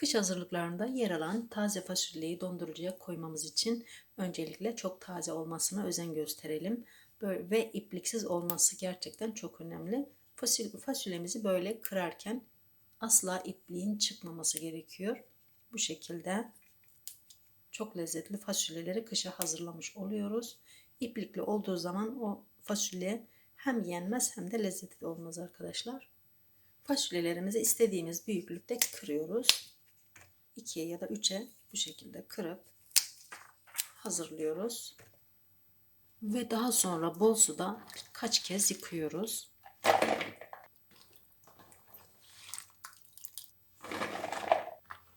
Kış hazırlıklarında yer alan taze fasulyeyi dondurucuya koymamız için öncelikle çok taze olmasına özen gösterelim. Böyle, ve ipliksiz olması gerçekten çok önemli. Fasul, fasulyemizi böyle kırarken asla ipliğin çıkmaması gerekiyor. Bu şekilde çok lezzetli fasulyeleri kışa hazırlamış oluyoruz. İplikli olduğu zaman o fasulye hem yenmez hem de lezzetli olmaz arkadaşlar. Fasulyelerimizi istediğimiz büyüklükte kırıyoruz. 2'ye ya da 3'e bu şekilde kırıp hazırlıyoruz. Ve daha sonra bol suda kaç kez yıkıyoruz.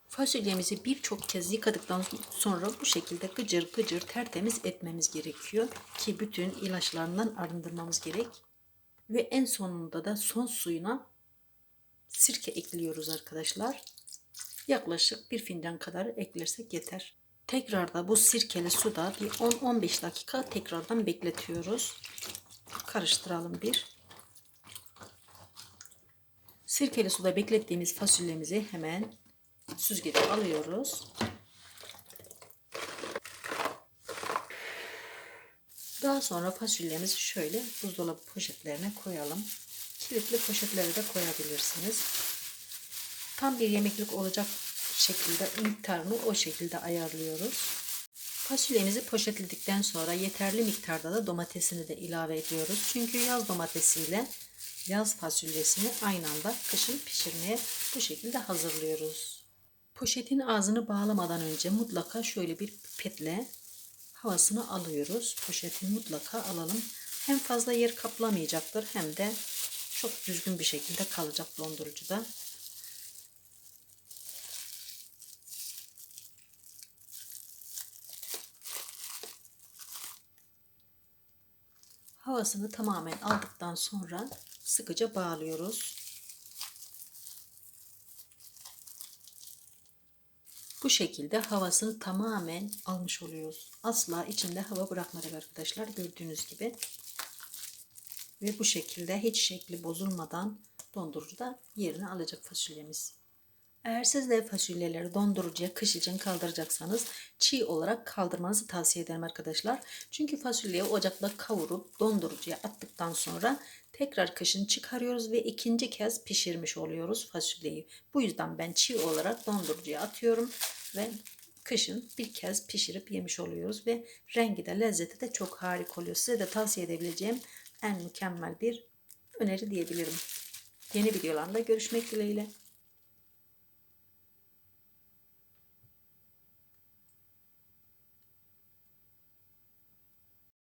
Fasulyemizi birçok kez yıkadıktan sonra bu şekilde gıcır gıcır tertemiz etmemiz gerekiyor ki bütün ilaçlarından arındırmamız gerek. Ve en sonunda da son suyuna sirke ekliyoruz arkadaşlar. Yaklaşık bir fincan kadar eklersek yeter. Tekrar da bu sirkeli suda bir 10-15 dakika tekrardan bekletiyoruz. Karıştıralım bir. Sirkeli suda beklettiğimiz fasulyemizi hemen süzgece alıyoruz. Daha sonra fasulyemizi şöyle buzdolabı poşetlerine koyalım. Kilitli poşetlere de koyabilirsiniz. Tam bir yemeklik olacak şekilde miktarını o şekilde ayarlıyoruz. Fasulyemizi poşetledikten sonra yeterli miktarda da domatesini de ilave ediyoruz. Çünkü yaz domatesiyle yaz fasulyesini aynı anda kışın pişirmeye bu şekilde hazırlıyoruz. Poşetin ağzını bağlamadan önce mutlaka şöyle bir pipetle havasını alıyoruz. Poşetin mutlaka alalım. Hem fazla yer kaplamayacaktır hem de çok düzgün bir şekilde kalacak dondurucuda. Havasını tamamen aldıktan sonra sıkıca bağlıyoruz. Bu şekilde havasını tamamen almış oluyoruz. Asla içinde hava bırakmadık arkadaşlar gördüğünüz gibi. Ve bu şekilde hiç şekli bozulmadan dondurucuda yerini alacak fasulyemiz. Eğer siz de fasulyeleri dondurucuya kış için kaldıracaksanız çiğ olarak kaldırmanızı tavsiye ederim arkadaşlar. Çünkü fasulyeyi ocakta kavurup dondurucuya attıktan sonra tekrar kışın çıkarıyoruz ve ikinci kez pişirmiş oluyoruz fasulyeyi. Bu yüzden ben çiğ olarak dondurucuya atıyorum ve kışın bir kez pişirip yemiş oluyoruz ve rengi de lezzeti de çok harika oluyor. Size de tavsiye edebileceğim en mükemmel bir öneri diyebilirim. Yeni videolarla görüşmek dileğiyle.